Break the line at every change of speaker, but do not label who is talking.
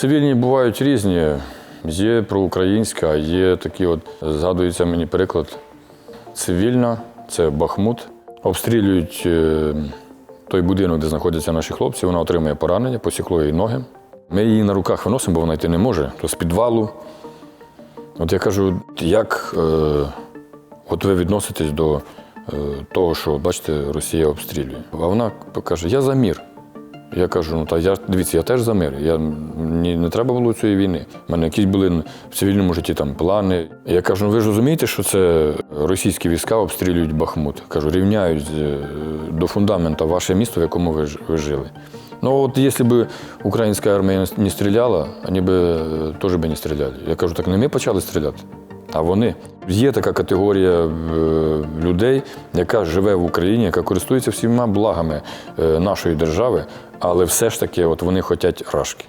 Цивільні бувають різні. Є проукраїнська, є такі, от згадується мені приклад. Цивільна, це Бахмут. Обстрілюють е, той будинок, де знаходяться наші хлопці. Вона отримує поранення, посікло її ноги. Ми її на руках виносимо, бо вона йти не може, то з підвалу. От я кажу, як е, от ви відноситесь до е, того, що бачите, Росія обстрілює. А вона каже, я за мір. Я кажу, ну та я дивіться, я теж за мир. Я, мені не треба було цієї війни. У мене якісь були в цивільному житті там плани. Я кажу, ну ви ж розумієте, що це російські війська обстрілюють Бахмут. Кажу, рівняють е, до фундамента ваше місто, в якому ви, ви жили. Ну от якщо б українська армія не стріляла, вони б е, теж би не стріляли. Я кажу, так не ми почали стріляти, а вони. Є така категорія е, людей, яка живе в Україні, яка користується всіма благами е, нашої держави, але все ж таки от вони хочуть рашки.